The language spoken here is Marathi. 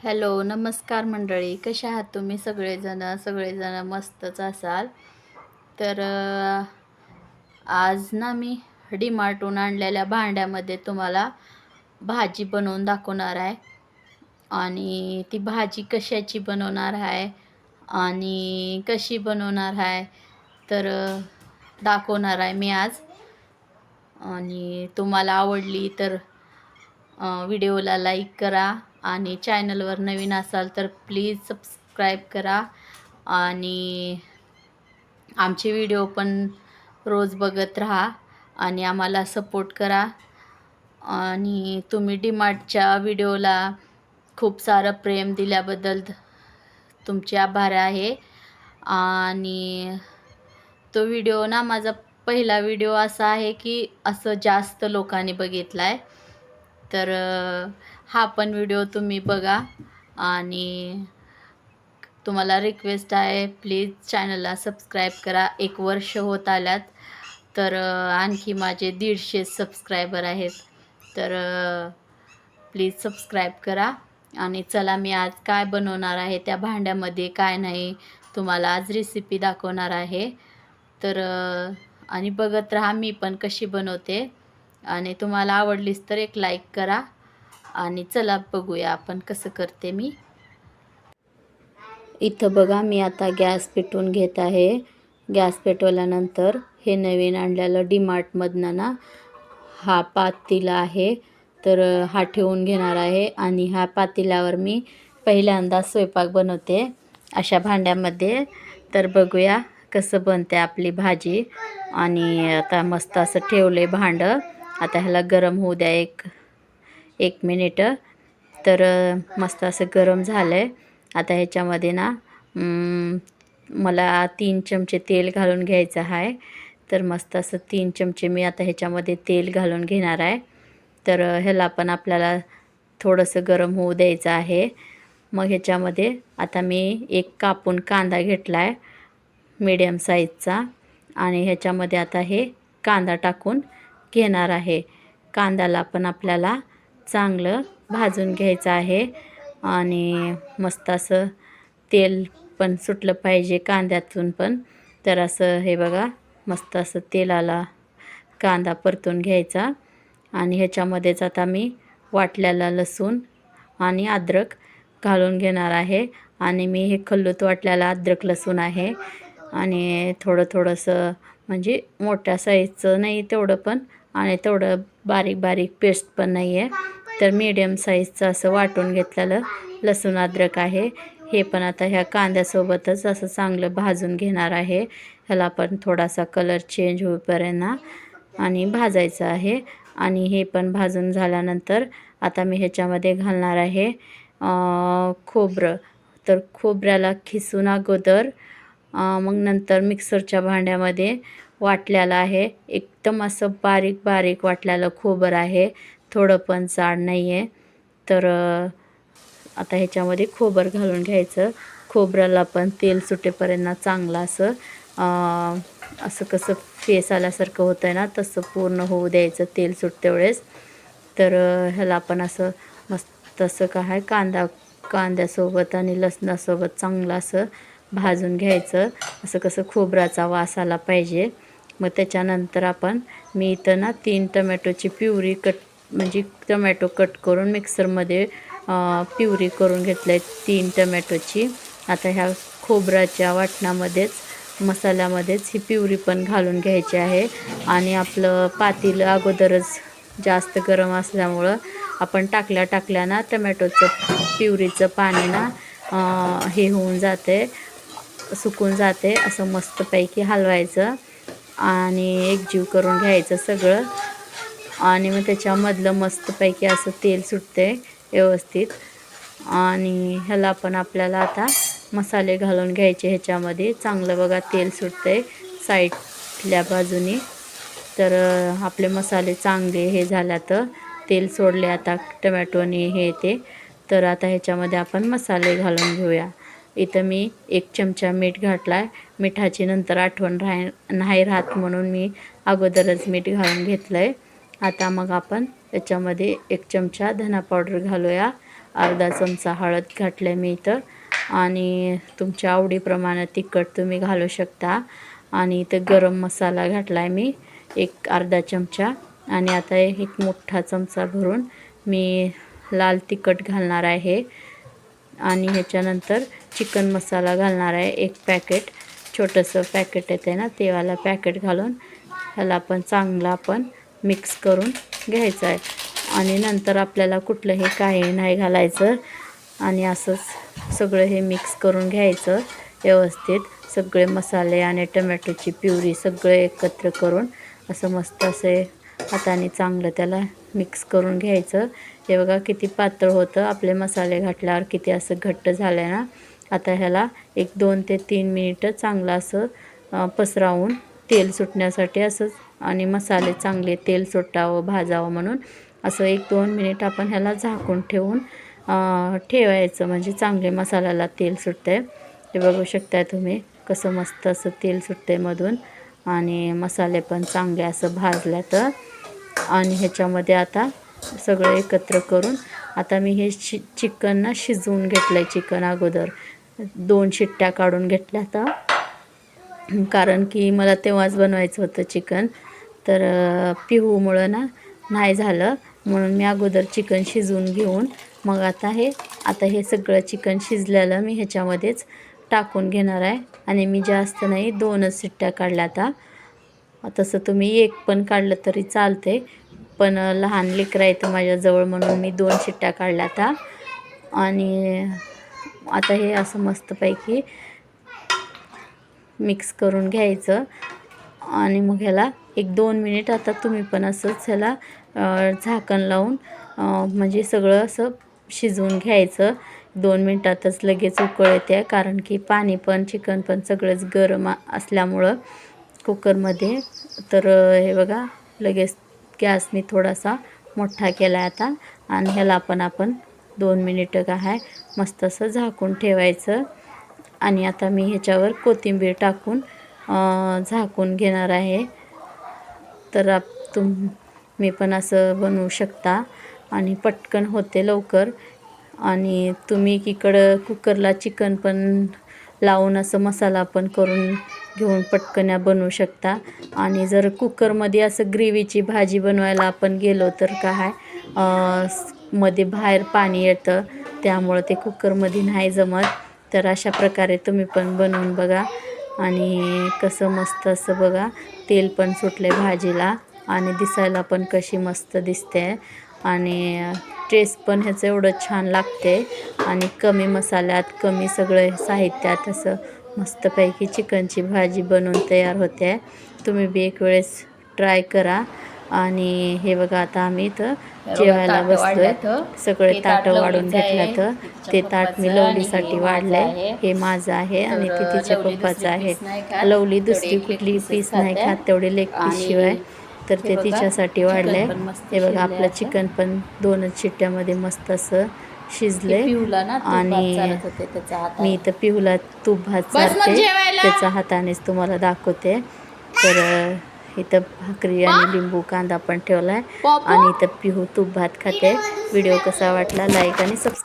हॅलो नमस्कार मंडळी. कशा आहात तुम्ही? सगळेजण सगळेजण मस्तच असाल. तर आज ना मी डीमार्टून आणलेल्या भांड्यामध्ये तुम्हाला भाजी बनवून दाखवणार आहे. आणि ती भाजी कशाची बनवणार आहे आणि कशी बनवणार आहे तर दाखवणार आहे मी आज. आणि तुम्हाला आवडली तर व्हिडिओला लाईक करा. आणि चॅनलवर नवीन असाल तर प्लीज सबस्क्राईब करा. आणि आमचे व्हिडिओ पण रोज बघत राहा आणि आम्हाला सपोर्ट करा. आणि तुम्ही डीमार्टच्या व्हिडिओला खूप सारं प्रेम दिल्याबद्दल तुमचे आभार आहे. आणि तो व्हिडिओ ना माझा पहिला व्हिडिओ असा आहे की असं जास्त लोकांनी बघितला आहे तर हा पण व्हिडिओ तुम्ही बघा. आणि तुम्हाला रिक्वेस्ट आहे प्लीज चॅनलला सबस्क्राईब करा. एक वर्ष होत आल्यात. तर आणखी माझे दीडशे सबस्क्रायबर आहेत. तर प्लीज सबस्क्राईब करा. आणि चला मी आज काय बनवणार आहे त्या भांड्यामध्ये काय नाही तुम्हाला आज रेसिपी दाखवणार आहे. तर आणि बघत राहा मी पण कशी बनवते. आणि तुम्हाला आवडलीच तर एक लाईक करा. आणि चला बघूया आपण कसं करते मी. इथं बघा मी आता गॅस पेटवून घेत आहे. गॅस पेटवल्यानंतर हे नवीन आणलेलं डीमार्टमधनं ना हा पातेला आहे. तर हा ठेवून घेणार आहे आणि ह्या पातेल्यावर मी पहिल्यांदा स्वयंपाक बनवते अशा भांड्यामध्ये. तर बघूया कसं बनते आपली भाजी. आणि आता मस्त असं ठेवलं आहे भांडं. आता ह्याला गरम होऊ द्या एक. एक मिनिटं. तर मस्त असं गरम झालं आहे आता ह्याच्यामध्ये ना मला तीन चमचे तेल घालून घ्यायचं आहे. तर मस्त असं तीन चमचे मी आता ह्याच्यामध्ये तेल घालून घेणार आहे. तर ह्याला पण आपल्याला थोडंसं गरम होऊ द्यायचं आहे. मग ह्याच्यामध्ये आता मी एक कापून कांदा घेतला आहे मीडियम साईजचा आणि ह्याच्यामध्ये आता हे कांदा टाकून घेणार आहे. कांद्याला पण आपल्याला चांगलं भाजून घ्यायचं आहे. आणि मस्त असं तेल पण सुटलं पाहिजे कांद्यातून पण. तर असं हे बघा मस्त असं तेलाला कांदा परतून घ्यायचा. आणि ह्याच्यामध्येच आता मी वाटल्याला लसूण आणि अद्रक घालून घेणार आहे. आणि मी हे खल्लूत वाटल्याला अद्रक लसूण आहे. आणि थोडं थोडंसं म्हणजे मोठ्या साईजचं नाही तेवढं पण आणि तेवढं बारीक बारीक पेस्ट पण नाही आहे तर मीडियम साईजचं असं वाटून घेतलेलं लसूण अद्रक आहे. हे पण आता ह्या कांद्यासोबतच असं चांगलं भाजून घेणार आहे. ह्याला पण थोडासा कलर चेंज होईपर्यंत आणि भाजायचं आहे. आणि हे पण भाजून झाल्यानंतर आता मी ह्याच्यामध्ये घालणार आहे खोबरं. तर खोबऱ्याला खिसून अगोदर मग नंतर मिक्सरच्या भांड्यामध्ये वाटलेलं आहे. एकदम असं बारीक बारीक वाटलेलं खोबरं आहे. थोडं पण जाड नाही आहे तर आता ह्याच्यामध्ये खोबर घालून घ्यायचं. खोबऱ्याला पण तेल सुटेपर्यंत चांगलं असं असं कसं फेस आल्यासारखं होतं आहे ना तसं पूर्ण होऊ द्यायचं तेल सुटते वेळेस तर ह्याला आपण असं मस्त असं काय कांदा कांद्यासोबत आणि लसणासोबत चांगलं असं भाजून घ्यायचं. असं कसं खोबऱ्याचा वास आला पाहिजे. मग त्याच्यानंतर आपण मी इथं ना तीन टमॅटोची प्युरी कट म्हणजे टमॅटो कट करून मिक्सरमध्ये प्युरी करून घेतलं आहे तीन टमॅटोची. आता ह्या खोबऱ्याच्या वाटणामध्येच मसाल्यामध्येच ही प्युरी पण घालून घ्यायची आहे. आणि आपलं पातील अगोदरच जास्त गरम असल्यामुळं आपण टाकल्या टाकल्या ना टमॅटोचं प्युरीचं पाणी ना हे होऊन जाते सुकून जाते. असं मस्तपैकी हलवायचं. आणि एकजीव करून घ्यायचं सगळं. आणि मग त्याच्यामधलं मस्तपैकी असं तेल सुटते व्यवस्थित. आणि ह्याला पण आपल्याला आता मसाले घालून घ्यायचे ह्याच्यामध्ये. चांगलं बघा तेल सुटते साईडल्या बाजूनी. तर आपले मसाले चांगले हे झाल्या तर तेल सोडले आता टमॅटोने हे ते. तर आता ह्याच्यामध्ये आपण मसाले घालून घेऊया. इथं मी एक चमचा मीठ घातला आहे मिठाची नंतर आठवण राह नाही राहत म्हणून मी अगोदरच मीठ घालून घेतलं आहे आता मग आपण त्याच्यामध्ये एक चमचा धना पावडर घालूया. अर्धा चमचा हळद घातल्या मी इथं. आणि तुमच्या आवडीप्रमाणे तिखट तुम्ही घालू शकता. आणि इथं गरम मसाला घातला आहे मी एक अर्धा चमचा. आणि आता एक मोठा चमचा भरून मी लाल तिखट घालणार आहे. आणि ह्याच्यानंतर चिकन मसाला घालणार आहे एक पॅकेट. छोटंसं पॅकेट येते ना तेवाला पॅकेट घालून. ह्याला आपण चांगलं आपण मिक्स करून घ्यायचं आहे. आणि नंतर आपल्याला कुठलंही काही नाही घालायचं. आणि असंच सगळं हे मिक्स करून घ्यायचं व्यवस्थित. सगळे मसाले आणि टमॅटोची प्युरी सगळं एकत्र करून असं मस्त असे हाताने चांगलं त्याला मिक्स करून घ्यायचं. हे बघा किती पातळ होतं. आपले मसाले घातल्यावर किती असं घट्ट झालं आहे ना. आता ह्याला एक दोन ते तीन मिनिटं चांगलं असं पसरावून तेल सुटण्यासाठी असंच आणि मसाले चांगले तेल सुटावं भाजावं म्हणून असं एक दोन मिनिट आपण ह्याला झाकून ठेवून ठेवायचं. म्हणजे चांगले मसाल्याला तेल सुटतं आहे ते बघू शकताय तुम्ही कसं मस्त असं तेल सुटते मधून. आणि मसाले पण चांगले असं भाजल्या तर. आणि ह्याच्यामध्ये आता सगळं एकत्र करून आता मी हे शि चिकन ना शिजवून घेतलं आहे चिकन अगोदर. दोन शिट्ट्या काढून घेतल्या आता कारण की मला तेव्हाच बनवायचं होतं चिकन. तर पिहूमुळं ना नाही झालं. म्हणून मी अगोदर चिकन शिजवून घेऊन मग आता हे आता हे सगळं चिकन शिजलेलं मी ह्याच्यामध्येच टाकून घेणार आहे. आणि मी जास्त नाही दोनच सिट्ट्या काढल्या आता. तसं तुम्ही एक पण काढलं तरी चालते पण लहान लेकरं आहे माझ्याजवळ म्हणून मी दोन शिट्ट्या काढल्या आता. आणि आता हे असं मस्तपैकी मिक्स करून घ्यायचं. आणि मग ह्याला एक दोन मिनिट आता तुम्ही पण असंच ह्याला झाकण लावून म्हणजे सगळं असं शिजवून घ्यायचं. दोन मिनटातच लगेच उकळ येते कारण की पाणी पण चिकन पण सगळंच गरम असल्यामुळं कुकरमध्ये. तर हे बघा लगेच गॅस मी थोडासा मोठा केला आता. आणि ह्याला पण आपण दोन मिनिटं काय आहे मस्त असं झाकून ठेवायचं. आणि आता मी ह्याच्यावर कोथिंबीर टाकून झाकून घेणार आहे. तर आप तुम मी पण असं बनवू शकता. आणि पटकन होते लवकर. आणि तुम्ही इकडं कुकरला चिकन पण लावून असं मसाला पण करून घेऊन पटकन बनवू शकता. आणि जर कुकरमध्ये असं ग्रेव्हीची भाजी बनवायला आपण गेलो तर काय मध्ये बाहेर पाणी येतं. त्यामुळं ते कुकरमध्ये नाही जमत. तर अशा प्रकारे तुम्ही पण बनवून बघा. आणि कसं मस्त असं बघा तेल पण सुटले भाजीला आणि दिसायला पण कशी मस्त दिसते. आणि टेस्ट पण ह्याचं एवढं छान लागते. आणि कमी मसाल्यात कमी सगळं साहित्यात असं मस्तपैकी चिकनची भाजी बनवून तयार होते. तुम्ही बी एक वेळेस ट्राय करा. आणि हे बघा आता आम्ही इथं जेवायला बसलोय सगळे ताट वाढून घेतलं तर ते ताट मी लवलीसाठी वाढलंय. हे माझं आहे आणि ते तिच्या पप्पाचं आहे. लवली दुसरी कुठली पीस नाही खात. तेवढे लेग पीस शिवाय. तर ते तिच्यासाठी वाढलंय. हे बघा आपलं चिकन पण दोनच शिट्ट्यामध्ये मस्त असं शिजले आणि मी इथं पिहूला तूप भात चारते त्याच्या हातानेच तुम्हाला दाखवते. तर इथं भाकरी आणि लिंबू कांदा पण ठेवलाय. आणि इथं पिहू तूप भात खाते. व्हिडिओ कसा वाटला? लाईक आणि सबस्क्राईब